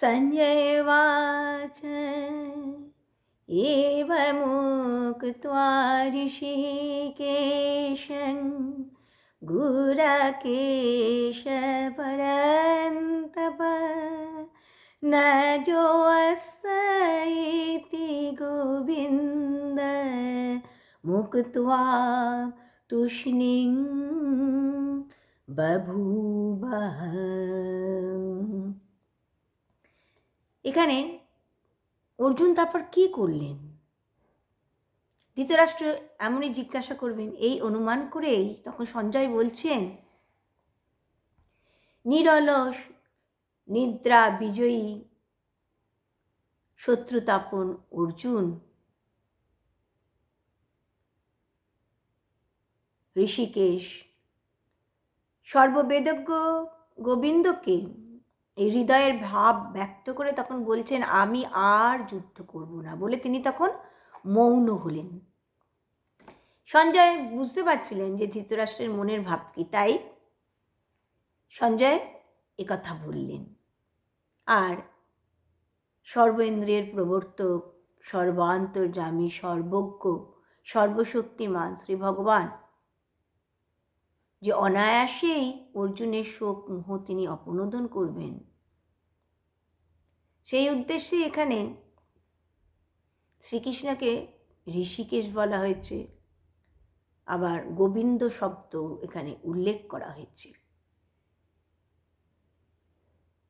सञ्जयवाच एवमुक्त्वा ऋषिकेशं गुरकेशपरन्तप न जोऽस इति गोविन्द। मुक्त्वा तूष्णीं बभूवः। এখানে অর্জুন তারপর কি করলেন? ধৃতরাষ্ট্র এমনই জিজ্ঞাসা করবেন, এই অনুমান করেই তখন সঞ্জয় বলছেন, নিরলস, নিদ্রা বিজয়ী শত্রুতাপন অর্জুন। ঋষিকেশ, সর্ববেদজ্ঞ গোবিন্দকে এই হৃদয়ের ভাব ব্যক্ত করে তখন বলছেন, আমি আর যুদ্ধ করব না। বলে তিনি তখন মৌন হলেন। সঞ্জয় বুঝতে পারছিলেন যে ধৃতরাষ্ট্রের মনের ভাব কি, তাই সঞ্জয় একথা বললেন। আর সর্বেন্দ্রিয়ের প্রবর্তক, সর্বান্তর্যামী, সর্বজ্ঞ, সর্বশক্তিমান শ্রী ভগবান, যে অনায়াসেই অর্জুনের শোক মোহ তিনি অপনোদন করবেন। সেই উদ্দেশ্যে এখানে শ্রীকৃষ্ণকে ঋষিকেশ বলা হয়েছে। আবার গোবিন্দ শব্দ এখানে উল্লেখ করা হয়েছে।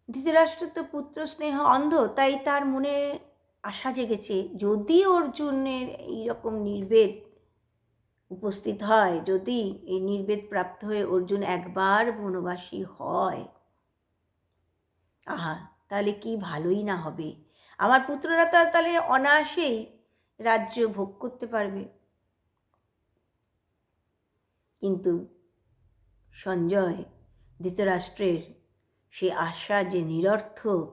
ধৃতরাষ্ট্র তো পুত্র স্নেহ অন্ধ, তাই তার মনে আশা জেগেছে, যদি অর্জুনের এইরকম নির্বেদ উপস্থিত হয়, যদি এই নির্বেদ প্রাপ্ত হয়ে অর্জুন একবার বনবাসী হয়। আহা তাহলে কি ভালোই না হবে? আমার পুত্ররা তো তাহলে অনায়াসেই রাজ্য ভোগ করতে পারবে। কিন্তু সঞ্জয়, ধৃতরাষ্ট্রের সে আশা যে নিরর্থক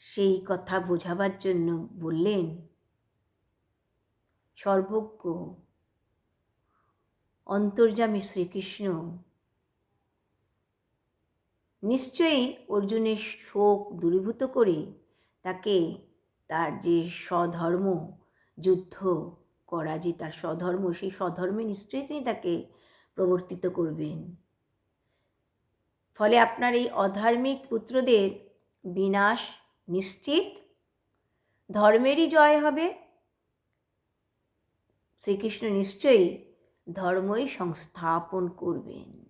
সেই কথা বোঝাবার জন্য বললেন, সর্বজ্ঞ, অন্তর্যামী শ্রীকৃষ্ণ নিশ্চয়ই অর্জুনের শোক দূরীভূত করে তাকে তার যে স্বধর্ম, যুদ্ধ করা যে তার স্বধর্ম, সেই স্বধর্মে নিশ্চয়ই তিনি তাকে প্রবর্তিত করবেন। ফলে আপনার এই অধার্মিক পুত্রদের বিনাশ নিশ্চিত? ধর্মেরই জয় হবে? শ্রীকৃষ্ণ নিশ্চয়ই ধর্মই সংস্থাপন করবেন।